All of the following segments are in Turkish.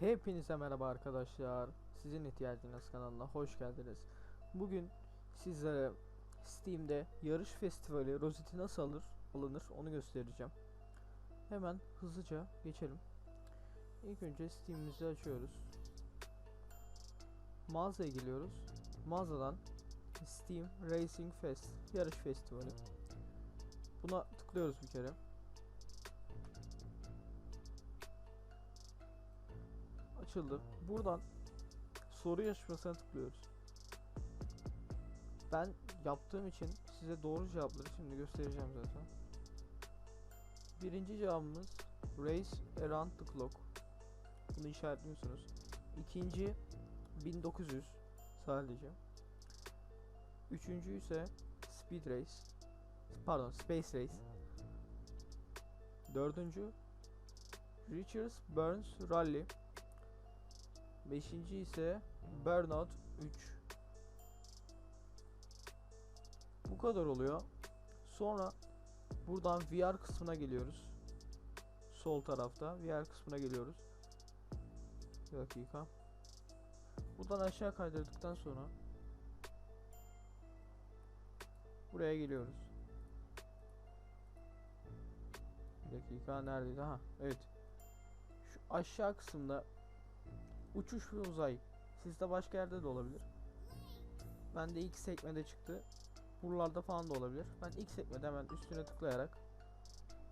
Hepinize merhaba arkadaşlar. Sizin ihtiyacınız kanalına hoş geldiniz. Bugün sizlere Steam'de yarış festivali rozeti nasıl alır, alınır onu göstereceğim. Hemen hızlıca geçelim. İlk önce Steam'imizi açıyoruz. Mağazaya geliyoruz. Mağazadan Steam Racing Fest yarış festivali. Buna tıklıyoruz bir kere. Açıldı. Buradan soru yarışmasına tıklıyoruz. Ben yaptığım için size doğru cevapları şimdi göstereceğim zaten. Birinci cevabımız Race Around the Clock. Bunu işaretliyorsunuz. İkinci 1900 sadece. Üçüncü ise Speed Race. Pardon Space Race. Dördüncü Richards Burns Rally. Beşinci ise Burnout 3. Bu kadar oluyor. Sonra buradan VR kısmına geliyoruz. Sol tarafta VR kısmına geliyoruz. Bir dakika. Buradan aşağı kaydırdıktan sonra buraya geliyoruz. Bir dakika neredeydi? Ha evet. Şu aşağı kısımda uçuş ve uzay. Sizde başka yerde de olabilir. Ben de ilk sekmede çıktı. Buralarda falan da olabilir. Ben ilk sekmede hemen üstüne tıklayarak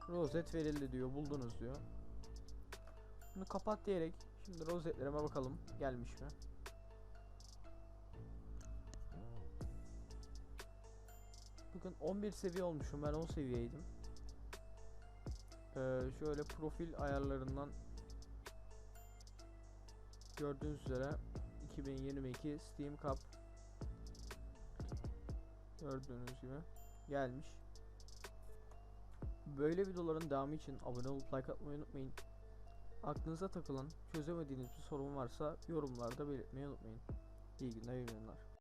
rozet verildi diyor. Buldunuz diyor. Bunu kapat diyerek şimdi rozetlerime bakalım gelmiş mi? Bugün 11 seviye olmuşum. Ben 10 seviyeydim. Ee, şöyle profil ayarlarından gördüğünüz üzere 2022 Steam Cup gördüğünüz gibi gelmiş. Böyle videoların devamı için abone olup like atmayı unutmayın. Aklınıza takılan, çözemediğiniz bir sorun varsa yorumlarda belirtmeyi unutmayın. İyi günler, iyi günler.